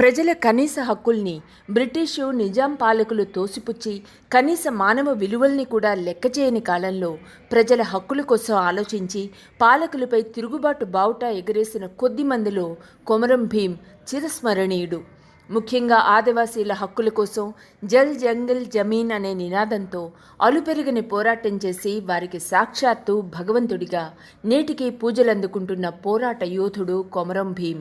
ప్రజల కనీస హక్కుల్ని బ్రిటిషు నిజాం పాలకులు తోసిపుచ్చి కనీస మానవ విలువల్ని కూడా లెక్క చేయని కాలంలో ప్రజల హక్కుల కోసం ఆలోచించి పాలకులపై తిరుగుబాటు బావుట ఎగరేసిన కొద్ది మందిలో కొమరం భీం చిరస్మరణీయుడు. ముఖ్యంగా ఆదివాసీల హక్కుల కోసం జల్ జంగల్ జమీన్ అనే నినాదంతో అలుపెరుగని పోరాటం చేసి వారికి సాక్షాత్తు భగవంతుడిగా నేటికి పూజలందుకుంటున్న పోరాట యోధుడు కొమరం భీం.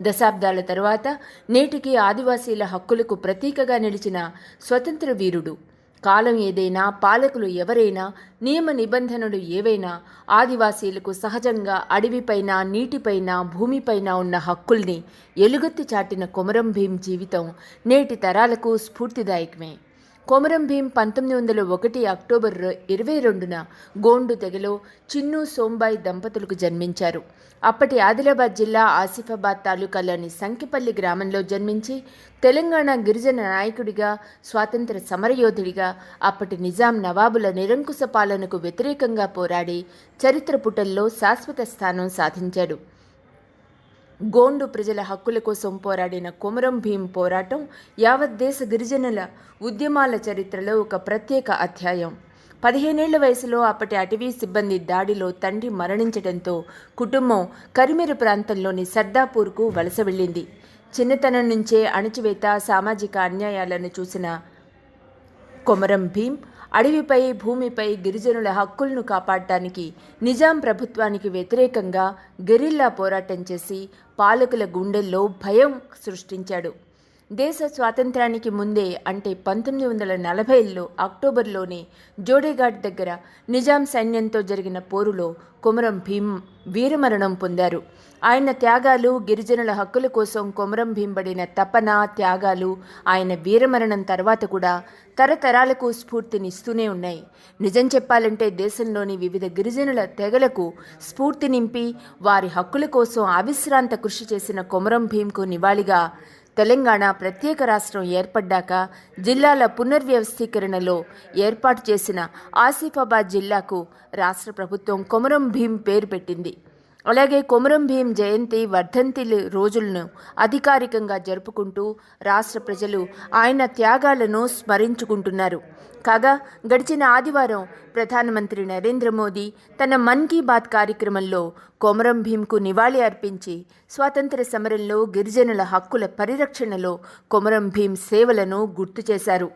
దశాబ్దాల తర్వాత నేటికి ఆదివాసీల హక్కులకు ప్రతీకగా నిలిచిన స్వతంత్ర వీరుడు కాలం ఏదైనా పాలకులు ఎవరైనా నియమ నిబంధనలు ఏవైనా ఆదివాసీలకు సహజంగా అడవిపైన నీటిపైన భూమిపైన ఉన్న హక్కుల్ని ఎలుగెత్తి చాటిన కొమరం భీం జీవితం నేటి తరాలకు స్ఫూర్తిదాయకమే. కొమరం భీం పంతొమ్మిది వందల ఒకటి అక్టోబర్ ఇరవై రెండున గోండు తెగలో చిన్ను సోంబాయి దంపతులకు జన్మించారు. అప్పటి ఆదిలాబాద్ జిల్లా ఆసిఫాబాద్ తాలూకాలోని సంకిపల్లి గ్రామంలో జన్మించి తెలంగాణ గిరిజన నాయకుడిగా స్వాతంత్ర సమరయోధుడిగా అప్పటి నిజాం నవాబుల నిరంకుశ పాలనకు వ్యతిరేకంగా పోరాడి చరిత్ర పుటల్లో శాశ్వత స్థానం సాధించాడు. గోండు ప్రజల హక్కుల కోసం పోరాడిన కొమరం భీం పోరాటం యావత్ దేశ గిరిజనుల ఉద్యమాల చరిత్రలో ఒక ప్రత్యేక అధ్యాయం. పదిహేనేళ్ళ వయసులో అప్పటి అటవీ సిబ్బంది దాడిలో తండ్రి మరణించడంతో కుటుంబం కరిమేరు ప్రాంతంలోని సర్దాపూర్కు వలస వెళ్ళింది. చిన్నతనం నుంచే అణచివేత సామాజిక అన్యాయాలను చూసిన కొమరం భీం అడవిపై భూమిపై గిరిజనుల హక్కులను కాపాడటానికి నిజాం ప్రభుత్వానికి వ్యతిరేకంగా గెరిల్లా పోరాటం చేసి పాలకుల గుండెల్లో భయం సృష్టించాడు. దేశ స్వాతంత్రానికి ముందే అంటే పంతొమ్మిది వందల నలభైలో అక్టోబర్లోనే జోడేఘాట్ దగ్గర నిజాం సైన్యంతో జరిగిన పోరులో కొమరం భీం వీరమరణం పొందారు. ఆయన త్యాగాలు గిరిజనుల హక్కుల కోసం కొమరం భీం పడిన తపన త్యాగాలు ఆయన వీరమరణం తర్వాత కూడా తరతరాలకు స్ఫూర్తినిస్తూనే ఉన్నాయి. నిజం చెప్పాలంటే దేశంలోని వివిధ గిరిజనుల తెగలకు స్ఫూర్తి నింపి వారి హక్కుల కోసం అవిశ్రాంత కృషి చేసిన కొమరం భీంకు నివాళిగా తెలంగాణ ప్రత్యేక రాష్ట్రం ఏర్పడ్డాక జిల్లాల పునర్వ్యవస్థీకరణలో ఏర్పాటు చేసిన ఆసిఫాబాద్ జిల్లాకు రాష్ట్ర ప్రభుత్వం కొమరం భీం పేరు పెట్టింది. అలాగే కొమరం భీం జయంతి వర్ధంతి రోజులను అధికారికంగా జరుపుకుంటూ రాష్ట్ర ప్రజలు ఆయన త్యాగాలను స్మరించుకుంటున్నారు. కాగా గడిచిన ఆదివారం ప్రధానమంత్రి నరేంద్ర మోదీ తన మన్ కీ బాత్ కార్యక్రమంలో కొమరం భీంకు నివాళి అర్పించి స్వాతంత్ర సమరంలో గిరిజనుల హక్కుల పరిరక్షణలో కొమరం భీం సేవలను గుర్తు చేశారు.